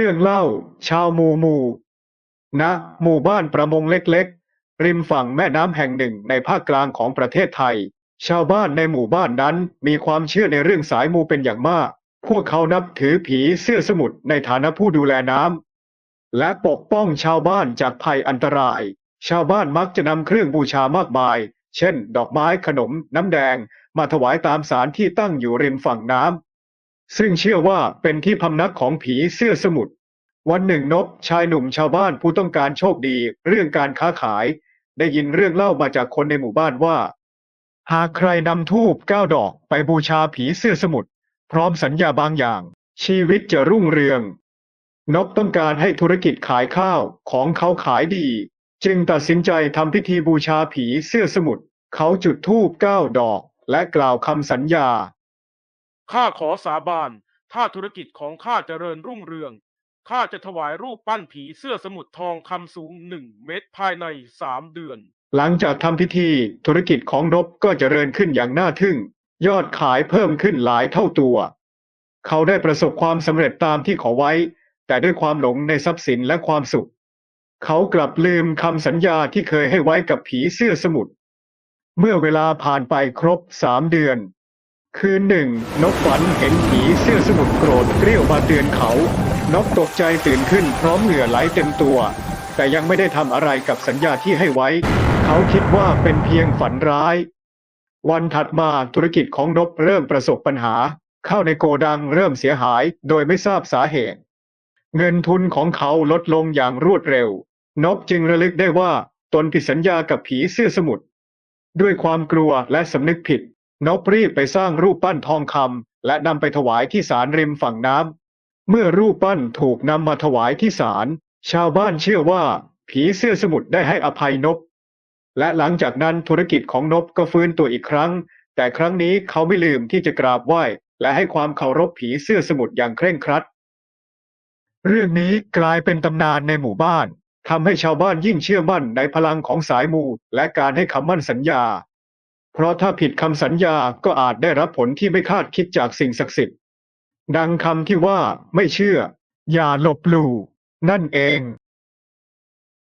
เรื่องเล่า ชาวมูมูณหมู่บ้านประมงเล็กๆ ริมฝั่งแม่น้ำแห่งหนึ่งในภาคกลางของประเทศไทย ชาวบ้านในหมู่บ้านนั้นมีความเชื่อในเรื่องสายมูเป็นอย่างมาก พวกเขานับถือผีเสื้อสมุทรในฐานะผู้ดูแลน้ำและปกป้องชาวบ้านจากภัยอันตราย ชาวบ้านมักจะนำเครื่องบูชามากมาย เช่น ดอกไม้ขนม น้ำแดง มาถวายตามศาลที่ตั้งอยู่ริมฝั่งน้ำ ซึ่งเชื่อว่าเป็นที่พำนักของผีเสื้อสมุทรวันหนึ่งนบชายหนุ่มชาวบ้านผู้ต้องการโชคดี เรื่องการค้าขาย ได้ยินเรื่องเล่ามาจากคนในหมู่บ้านว่า หากใครนำทูบเก้าดอกไปบูชาผีเสื้อสมุทรพร้อมสัญญาบางอย่าง ชีวิตจะรุ่งเรือง นบต้องการให้ธุรกิจขายข้าวของเขาขายดี จึงตัดสินใจทำพิธีบูชาผีเสื้อสมุทรเขาจุดธูปเก้าดอก และกล่าวคำสัญญา ข้าขอสาบาน ถ้าธุรกิจของข้าเจริญรุ่งเรือง ข้าจะถวายรูปปั้นผีเสื้อสมุทรทองคำสูงหนึ่งเมตรภายในสามเดือน หลังจากทำพิธีธุรกิจของนบก็เจริญขึ้นอย่างน่าทึ่ง ยอดขายเพิ่มขึ้นหลายเท่าตัว เขาได้ประสบความสำเร็จตามที่ขอไว้ แต่ด้วยความหลงในทรัพย์สินและความสุข เขากลับลืมคำสัญญาที่เคยให้ไว้กับผีเสื้อสมุทรเมื่อเวลาผ่านไปครบสามเดือน คืนหนึ่งนกฝันเห็นผีเสื้อสมุทรโกรธเกรี้ยวมาเตือนเขา นกตกใจตื่นขึ้นพร้อมเหงื่อไหลเต็มตัว แต่ยังไม่ได้ทำอะไรกับสัญญาที่ให้ไว้ เขาคิดว่าเป็นเพียงฝันร้าย วันถัดมาธุรกิจของนบเริ่มประสบปัญหา เข้าในโกดังเริ่มเสียหายโดยไม่ทราบสาเหตุ เงินทุนของเขาลดลงอย่างรวดเร็วนบจึงระลึกได้ว่าตนผิดสัญญากับผีเสื้อสมุทรด้วยความกลัวและสำนึกผิด นบรีบไปสร้างรูปปั้นทองคำและนำไปถวายที่ศาลริมฝั่งน้ำ เมื่อรูปปั้นถูกนำมาถวายที่ศาล ชาวบ้านเชื่อว่า ผีเสื้อสมุทรได้ให้อภัยนบ และหลังจากนั้นธุรกิจของนบก็ฟื้นตัวอีกครั้ง แต่ครั้งนี้เขาไม่ลืมที่จะกราบไหว้ และให้ความเคารพผีเสื้อสมุทรอย่างเคร่งครัด เรื่องนี้กลายเป็นตำนานในหมู่บ้านทำให้ชาวบ้านยิ่งเชื่อมั่นในพลังของสายมูและการให้คำมั่นสัญญา เพราะถ้าผิดคำสัญญาก็อาจได้รับผลที่ไม่คาดคิดจากสิ่งศักดิ์สิทธิ์ ดังคำที่ว่าไม่เชื่ออย่าลบหลู่นั่นเอง